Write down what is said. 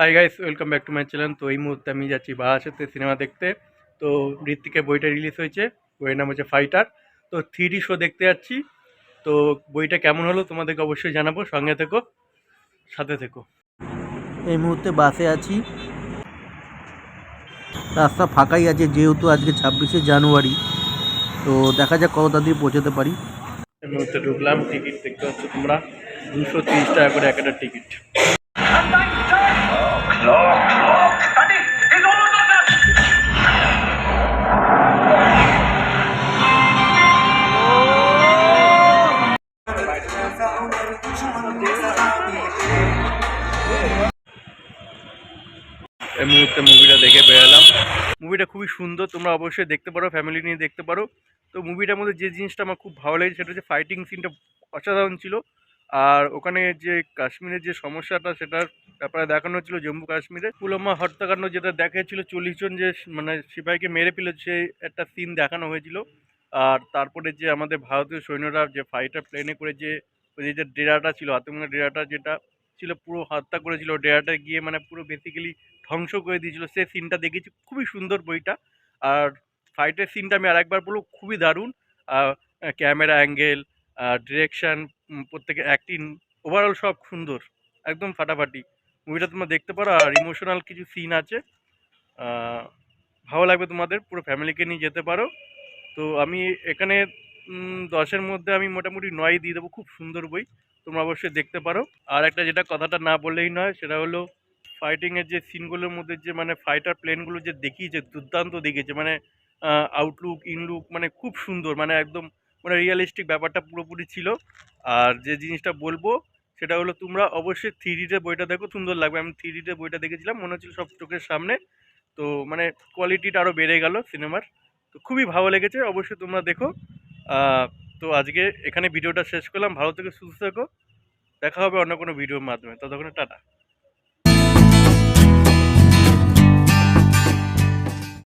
Hi guys welcome back to my channel তো এই মুহূর্তে আমি যাচ্ছি বারাসাতে সিনেমা দেখতে। তো ঋত্বিকের বইটা রিলিজ হয়েছে বইয়ের নাম হচ্ছে ফাইটার তো থ্রি শো দেখতে যাচ্ছি। তো বইটা কেমন হলো তোমাদেরকে অবশ্যই জানাব। সঙ্গে থেকো সাথে থেকো। এই মুহূর্তে বাসে আছি। রাস্তা ফাঁকাই আছে যেহেতু আজকে ছাব্বিশে জানুয়ারি। তো দেখা যাক কত তাড়াতাড়ি পৌঁছাতে পারি। এই মুহূর্তে ঢুকলাম টিকিট দেখতে পাচ্ছ তোমরা। দুশো তিরিশ টাকা করে এক একটা টিকিট এই মুহূর্তে মুভিটা দেখে বেরালাম। মুভিটা খুবই সুন্দর, তোমরা অবশ্যই দেখতে পারো ফ্যামিলি নিয়ে দেখতে পারো। তো মুভিটার মধ্যে যে জিনিসটা আমার খুব ভালো লেগেছে, সেটা হচ্ছে ফাইটিং সিনটা অসাধারণ ছিল। আর ওখানে যে কাশ্মীরের যে সমস্যাটা, সেটার ব্যাপারে দেখানো হচ্ছিল জম্মু কাশ্মীরে। পুলওয়ামা হত্যাকাণ্ড যেটা দেখাচ্ছিল চল্লিশ জন যে মানে সিপাহীকে মেরে ফেলে সেই একটা সিন দেখানো হয়েছিল। আর তারপরে যে আমাদের ভারতীয় সৈন্যরা যে ফাইটার প্লেনে করে যে ওই যে ডেরাটা ছিল আতঙ্কের ডেরাটা যেটা ছিল, পুরো হত্যা করেছিল, ডেরাটা গিয়ে মানে পুরো বেসিক্যালি ধ্বংস করে দিয়েছিল। সে সিনটা দেখেছি, খুবই সুন্দর বইটা। আর ফাইটের সিনটা আমি আরেকবার বলব, খুবই দারুণ। ক্যামেরা অ্যাঙ্গেল ডিরেকশান প্রত্যেকের অ্যাক্টিং ওভারঅল সব সুন্দর, একদম ফাটাফাটি। মুভিটা তোমরা দেখতে পারো, আর ইমোশনাল কিছু সিন আছে। ভালো লাগবে তোমাদের, পুরো ফ্যামিলিকে নিয়ে যেতে পারো। তো আমি এখানে দশের মধ্যে আমি মোটামুটি নয় দিয়ে দেবো, খুব সুন্দর বই, তোমরা অবশ্যই দেখতে পারো। আর একটা যেটা কথাটা না বললেই নয়, সেটা হলো ফাইটিংয়ের যে সিনগুলোর মধ্যে যে মানে ফাইটার প্লেনগুলো যে দেখিয়েছে, দুর্দান্ত দেখিয়েছে মানে আউটলুক ইনলুক মানে খুব সুন্দর মানে একদম মানে রিয়েলিস্টিক ব্যাপারটা পুরোপুরি ছিল। আর যে জিনিসটা বলব, সেটা হলো তোমরা অবশ্যই থ্রি ডিতে বইটা দেখো, সুন্দর লাগবে। আমি থ্রি ডিতে বইটা দেখেছিলাম, মনে হচ্ছিল সব চোখের সামনে। তো মানে কোয়ালিটিটা আরও বেড়ে গেল সিনেমার তো খুবই ভালো লেগেছে, অবশ্যই তোমরা দেখো। তো আজকে এখানে ভিডিওটা শেষ করলাম। ভালো থেকে, সুস্থ থেকো। দেখা হবে অন্য কোনো ভিডিওর মাধ্যমে। ততক্ষণে টাটা।